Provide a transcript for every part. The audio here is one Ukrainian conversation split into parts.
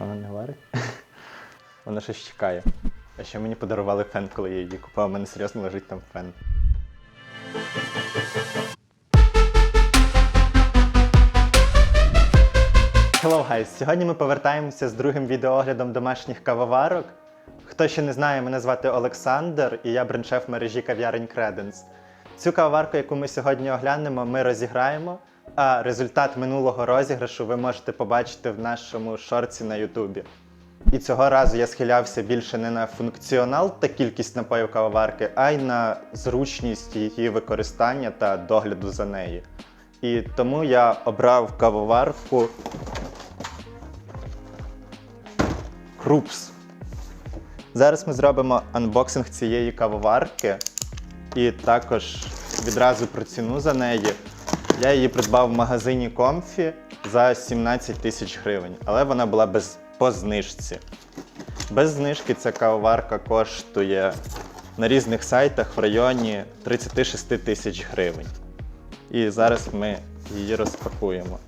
Що вона не варить? Вона щось чекає. А ще мені подарували фен, коли я її купив. У мене серйозно лежить там фен. Hello, guys! Сьогодні ми повертаємося з другим відеооглядом домашніх кавоварок. Хто ще не знає, мене звати Олександр і я брендшеф мережі кав'ярень Credence. Цю кавоварку, яку ми сьогодні оглянемо, ми розіграємо. А результат минулого розіграшу ви можете побачити в нашому шорці на Ютубі. І цього разу я схилявся більше не на функціонал та кількість напоїв кавоварки, а й на зручність її використання та догляду за нею. І тому я обрав кавоварку Крупс. Зараз ми зробимо анбоксинг цієї кавоварки і також відразу про ціну за неї. Я її придбав в магазині Comfy за 17 тисяч гривень, але вона була без, по знижці. Без знижки ця кавоварка коштує на різних сайтах в районі 36 тисяч гривень. І зараз ми її розпакуємо.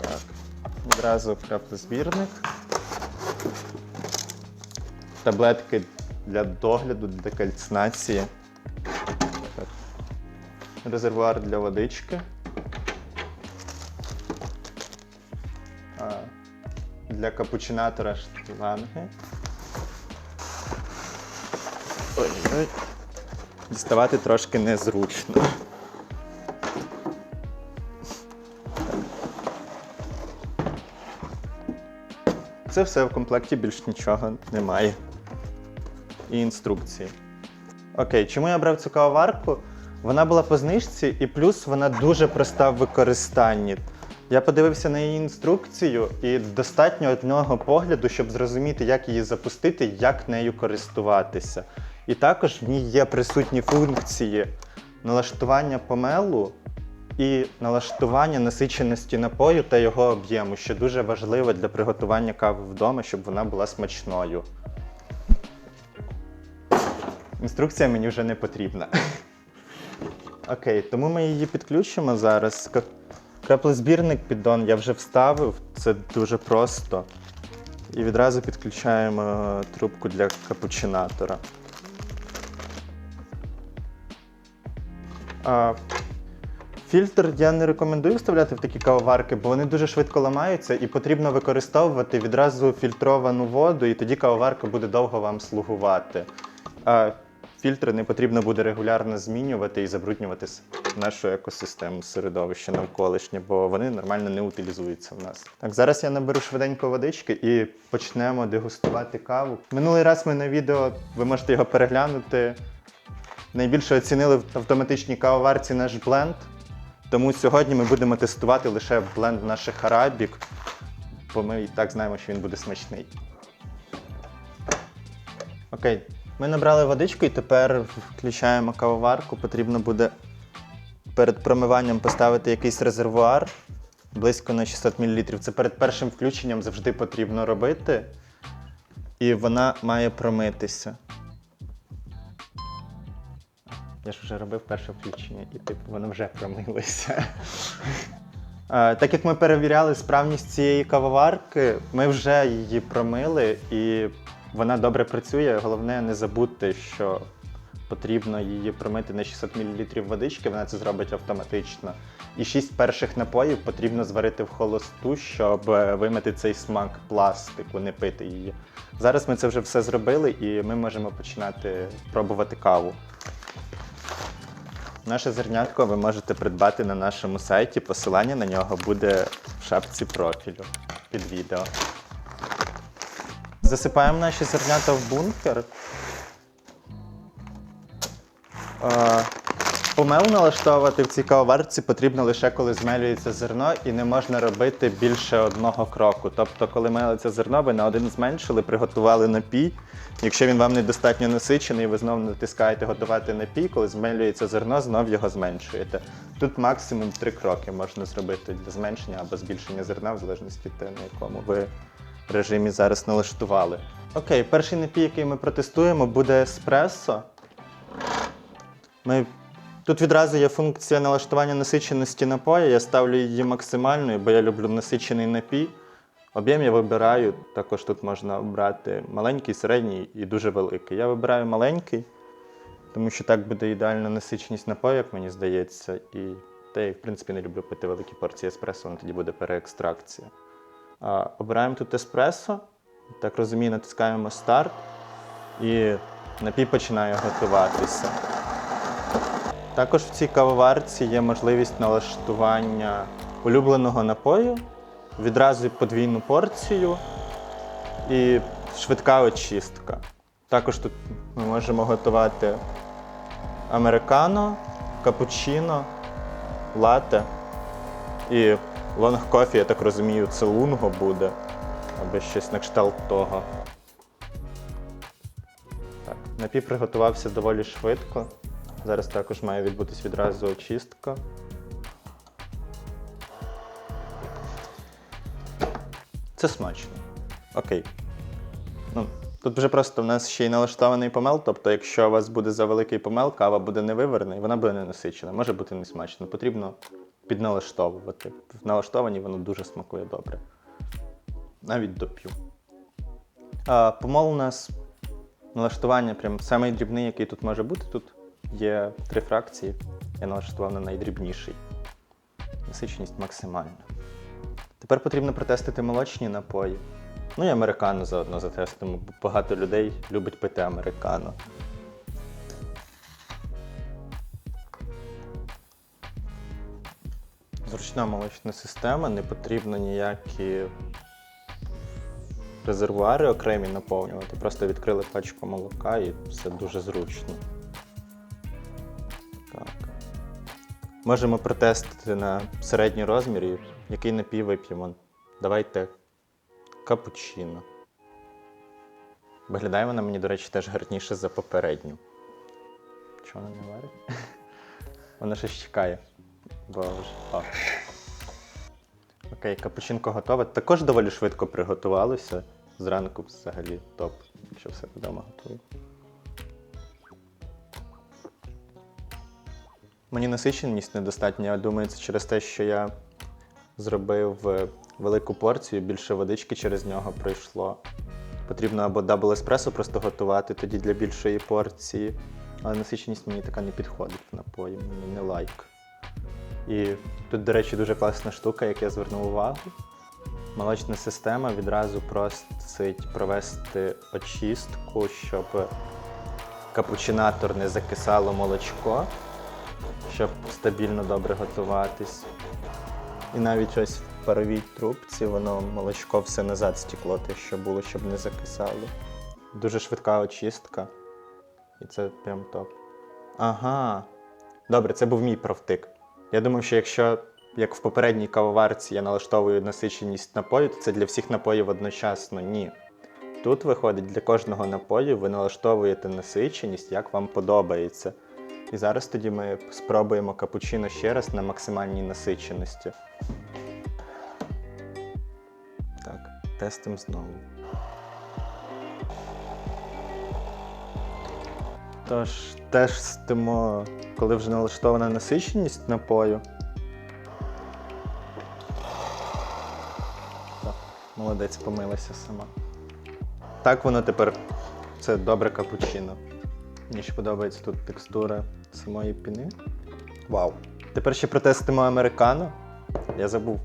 Так, відразу краплезбірник. Таблетки для догляду, декальцинації. Так. Резервуар для водички. Для капучинатора штанги. Ой-ой. Діставати трошки незручно. Це все в комплекті більш нічого немає. І інструкції. Окей, чому я брав цю кавоварку? Вона була по знижці, і плюс вона дуже проста в використанні. Я подивився на її інструкцію, і достатньо одного погляду, щоб зрозуміти, як її запустити, як нею користуватися. І також в ній є присутні функції налаштування помелу і налаштування насиченості напою та його об'єму, що дуже важливо для приготування кави вдома, щоб вона була смачною. Інструкція мені вже не потрібна. Окей, тому ми її підключимо зараз. Ка- Краплезбірник піддон я вже вставив, це дуже просто. І відразу підключаємо трубку для капучинатора. А, Фільтр я не рекомендую вставляти в такі кавоварки, бо вони дуже швидко ламаються і потрібно використовувати відразу фільтровану воду, і тоді кавоварка буде довго вам слугувати. А фільтри не потрібно буде регулярно змінювати і забруднювати нашу екосистему середовище навколишнє, бо вони нормально не утилізуються в нас. Так, зараз я наберу швиденько водички і почнемо дегустувати каву. Минулий раз ми на відео, ви можете його переглянути. Найбільше оцінили в автоматичній кавоварці наш бленд. Тому сьогодні ми будемо тестувати лише бленд наших арабік, бо ми і так знаємо, що він буде смачний. Окей, ми набрали водичку і тепер включаємо кавоварку. Потрібно буде перед промиванням поставити якийсь резервуар близько на 600 мл. Це перед першим включенням завжди потрібно робити. І вона має промитися. Я ж вже робив перше включення, і типу воно вже промилося. Так як ми перевіряли справність цієї кавоварки, ми вже її промили і вона добре працює. Головне не забудьте, що потрібно її промити на 600 мл водички, вона це зробить автоматично. І шість перших напоїв потрібно зварити в холосту, щоб е, вимити цей смак пластику, не пити її. Зараз ми це вже все зробили, і ми можемо починати пробувати каву. Наше зернятко ви можете придбати на нашому сайті. Посилання на нього буде в шапці профілю під відео. Засипаємо наші зернята в бункер. Е, Помел налаштовувати в цій кавоварці потрібно лише коли змелюється зерно і не можна робити більше одного кроку. Тобто, коли мелиться зерно, ви на один зменшили, приготували напій. Якщо він вам недостатньо насичений, ви знову натискаєте готувати напій, коли змелюється зерно, знов його зменшуєте. Тут максимум три кроки можна зробити для зменшення або збільшення зерна, в залежності від того, на якому ви режимі зараз налаштували. Окей, перший напій, який ми протестуємо, буде еспресо. Ми... Тут відразу є функція налаштування насиченості напою. Я ставлю її максимальною, бо я люблю насичений напій. Об'єм я вибираю, також тут можна обрати маленький, середній і дуже великий. Я вибираю маленький, тому що так буде ідеальна насиченість напою, як мені здається. І те, я, в принципі, не люблю пити великі порції еспресо, воно тоді буде переекстракція. Обираємо тут еспресо, так розумію, натискаємо старт, і напій починає готуватися. Також в цій кавоварці є можливість налаштування улюбленого напою, відразу подвійну порцію і швидка очистка. Також тут ми можемо готувати американо, капучино, лате і лонг кофі, я так розумію, це лунго буде, або щось на кшталт того. Так, напій приготувався доволі швидко. Зараз також має відбутись відразу очистка. Це смачно. Окей. Ну, тут вже просто в нас ще й налаштований помел, тобто, якщо у вас буде завеликий помел, кава буде невиверена і вона буде не насичена, може бути не смачно. Потрібно підналаштовувати. В налаштованні воно дуже смакує добре. Навіть доп'ю. Помол у нас налаштування прям самий дрібний, який тут може бути. Тут є три фракції. Я налаштував на найдрібніший. Насиченість максимальна. Тепер потрібно протестити молочні напої. Ну і американо заодно затестимо, бо багато людей любить пити американо. Зручна молочна система, не потрібно ніякі резервуари окремі наповнювати. Просто відкрили пачку молока і все дуже зручно. Так. Можемо протестити на середній розмір, який напій вип'ємо. Давайте капучино. Виглядає вона мені, до речі, теж гарніше за попередню. Чого вона не варить? Вона ще чекає. Боже. О. Окей, капучинко готове. Також доволі швидко приготувалося. Зранку взагалі топ, що все вдома готую. Мені насиченість недостатня, я думаю, це через те, що я зробив е, велику порцію, більше водички через нього пройшло. Потрібно або дабл еспресо просто готувати тоді для більшої порції. Але насиченість мені така не підходить в напої, мені не лайк. І тут, до речі, дуже класна штука, як я звернув увагу. Молочна система відразу просить провести очистку, щоб капучинатор не закисало молочко, щоб стабільно добре готуватись. І навіть ось в паровій трубці воно молочко все назад стекло, те, що було, щоб не закисало. Дуже швидка очистка. І це прям топ. Ага. Добре, це був мій провтик. Я думав, що якщо, як в попередній кавоварці, я налаштовую насиченість напою, то це для всіх напоїв одночасно. Ні. Тут виходить, для кожного напою ви налаштовуєте насиченість, як вам подобається. І зараз тоді ми спробуємо капучино ще раз на максимальній насиченості. Так, тестимо знову. Тож, тестимо, коли вже налаштована насиченість напою. Так, молодець, помилася сама. Так воно тепер це добре капучино. Мені ще подобається тут текстура самої піни. Вау. Тепер ще протестимо американо. Я забув.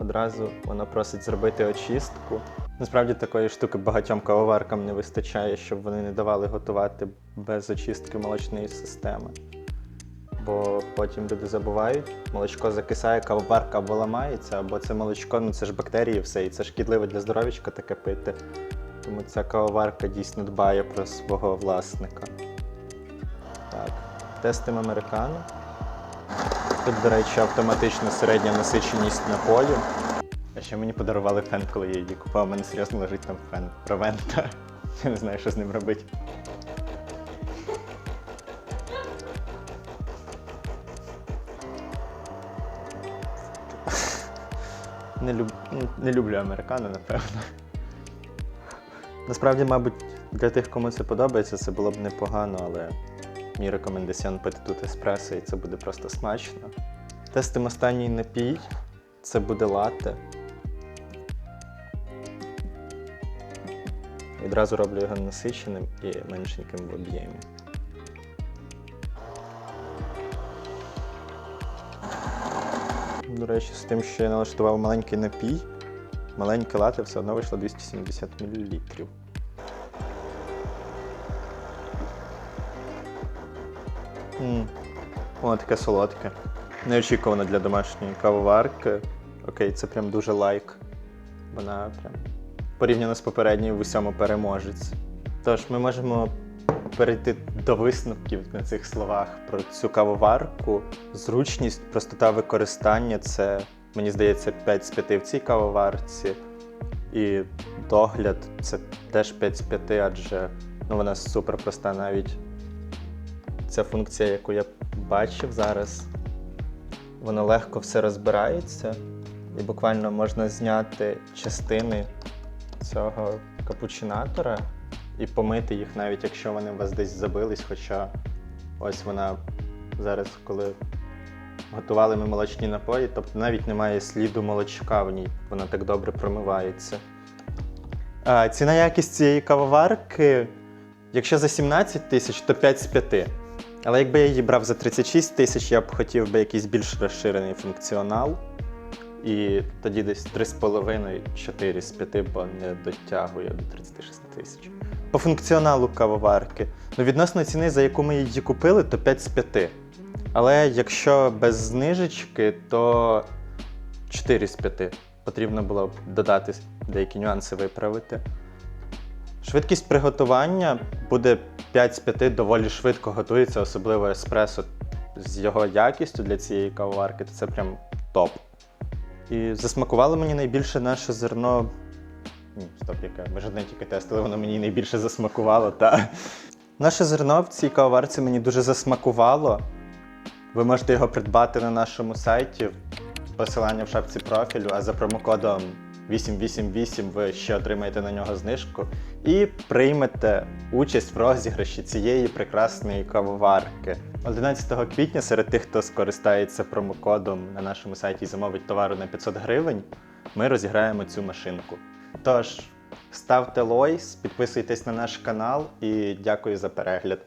Одразу вона просить зробити очистку. Насправді такої штуки багатьом кавоваркам не вистачає, щоб вони не давали готувати без очистки молочної системи. Бо потім люди забувають, молочко закисає, кавоварка або ламається, або це молочко, ну це ж бактерії все, і це шкідливо для здоров'ячка таке пити. Тому ця кавоварка дійсно дбає про свого власника. Так, тестимо американо. Тут, до речі, автоматична середня насиченість напою. А ще мені подарували фен, коли я її купував. У мене серйозно лежить там фен про вента. Я не знаю, що з ним робити. Не, люб... не люблю американо, напевно. Насправді, мабуть, для тих, кому це подобається, це було б непогано, але мій рекомендаціон пити тут еспресо, і це буде просто смачно. Тестимо останній напій. Це буде латте. Відразу роблю його насиченим і меншеньким в об'ємі. До речі, з тим, що я налаштував маленький напій, маленьке лате все одно вийшло 270 мл. М. Воно таке солодке. Неочікувано для домашньої кавоварки. Окей, це прям дуже лайк. Вона прям порівняно з попередньою в усьому переможець. Тож ми можемо перейти до висновків на цих словах про цю кавоварку. Зручність, простота використання це, мені здається, 5 з 5 в цій кавоварці. І догляд це теж 5 з 5, адже ну, вона супер проста навіть ця функція, яку я бачив зараз, воно легко все розбирається, і буквально можна зняти частини цього капучинатора і помити їх, навіть якщо вони у вас десь забились. Хоча ось вона зараз, коли готували ми молочні напої, тобто навіть немає сліду молочка в ній, вона так добре промивається. А, ціна якість цієї кавоварки, якщо за 17 тисяч, то 5 з 5. Але якби я її брав за 36 тисяч, я б хотів би якийсь більш розширений функціонал. І тоді десь 3,5-4 з 5, бо не дотягує до 36 тисяч. По функціоналу кавоварки. Ну, відносно ціни, за яку ми її купили, то 5 з 5. Але якщо без знижечки, то 4 з 5. Потрібно було б додати деякі нюанси виправити. Швидкість приготування буде 5 з 5 доволі швидко готується, особливо еспресо з його якістю для цієї кавоварки, то це прям топ. І засмакувало мені найбільше наше зерно. Ні, стоп, яке. Ми ж одне тільки тестили, воно мені найбільше засмакувало. Та. Наше зерно в цій кавоварці мені дуже засмакувало. Ви можете його придбати на нашому сайті. Посилання в шапці профілю, а за промокодом 888 ви ще отримаєте на нього знижку і приймете участь в розіграші цієї прекрасної кавоварки. 11 квітня серед тих, хто скористається промокодом на нашому сайті і замовить товару на 500 гривень, ми розіграємо цю машинку. Тож, ставте лойс, підписуйтесь на наш канал і дякую за перегляд.